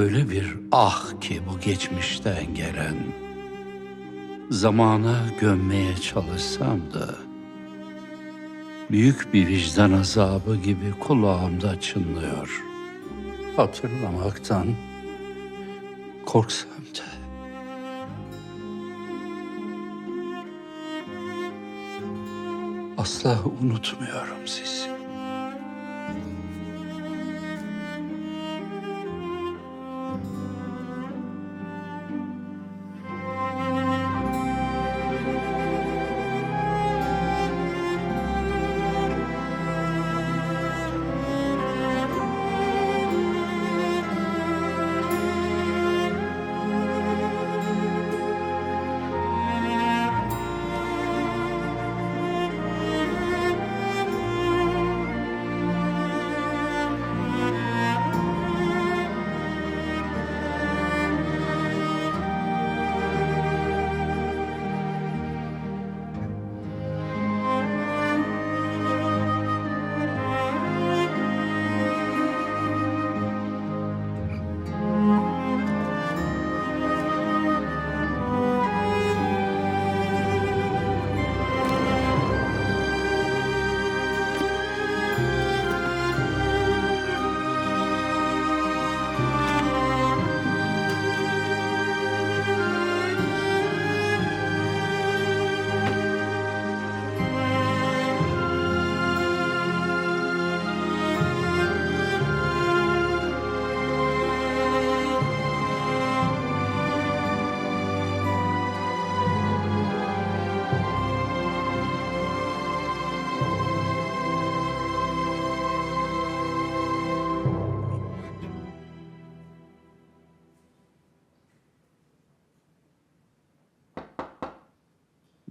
Öyle bir ah ki bu geçmişten gelen. Zamana gömmeye çalışsam da büyük bir vicdan azabı gibi kulağımda çınlıyor. Hatırlamaktan korksam da. Asla unutmuyorum sizi.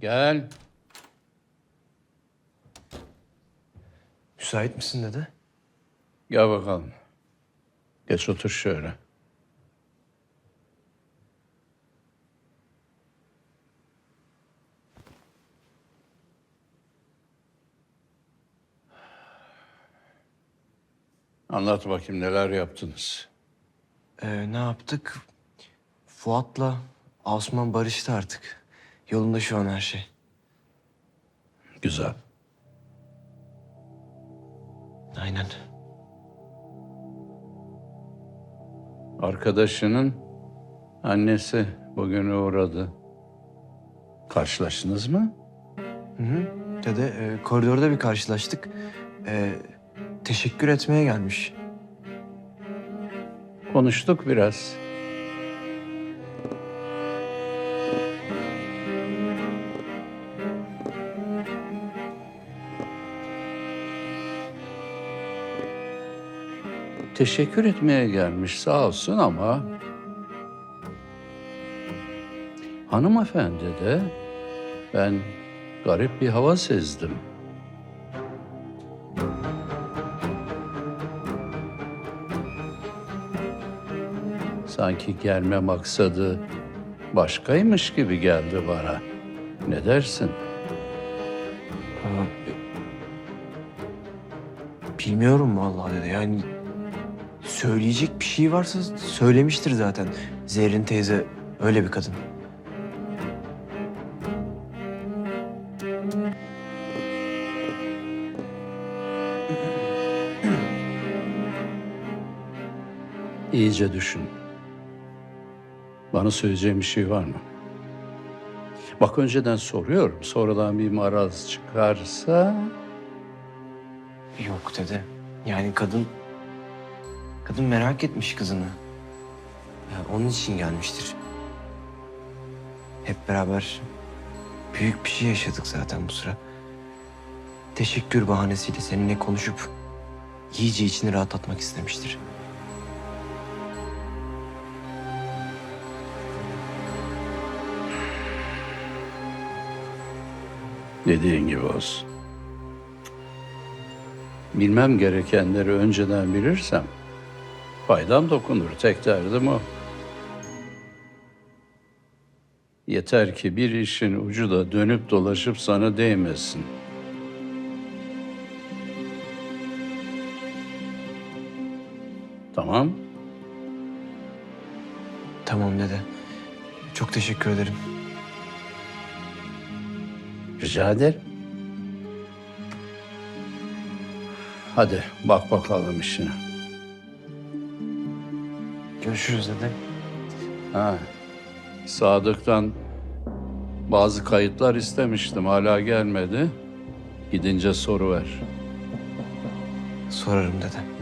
Gel. Müsait misin dede? Gel bakalım. Geç otur şöyle. Anlat bakayım neler yaptınız. Ee, ne yaptık? Fuat'la Osman barıştı artık. Yolunda şu an her şey. Güzel. Aynen. Arkadaşının annesi bugün uğradı. Karşılaştınız mı? Hı hı. Dede e, koridorda bir karşılaştık. E, teşekkür etmeye gelmiş. Konuştuk biraz. Teşekkür etmeye gelmiş sağ olsun ama hanımefendi de ben garip bir hava sezdim. Sanki gelme maksadı başkaymış gibi geldi bana. Ne dersin? E, bilmiyorum vallahi dede. Yani söyleyecek bir şey varsa söylemiştir zaten. Zerrin teyze öyle bir kadın. İyice düşün. Bana söyleyeceğin bir şey var mı? Bak önceden soruyorum. Sonradan bir maraz çıkarsa... Yok dede. Yani kadın... Kadın merak etmiş kızını. Ya onun için gelmiştir. Hep beraber büyük bir şey yaşadık zaten bu sıra. Teşekkür bahanesiyle seninle konuşup iyice içini rahatlatmak istemiştir. Dediğin gibi olsun. Bilmem gerekenleri önceden bilirsem faydam dokunur. Tek derdim o. Yeter ki bir işin ucu da dönüp dolaşıp sana değmesin. Tamam. Tamam dede. Çok teşekkür ederim. Rica ederim. Hadi bak bakalım işine. Görüşürüz dede. Ha. Sadık'tan bazı kayıtlar istemiştim. Hala gelmedi. Gidince soru ver. Sorarım dede.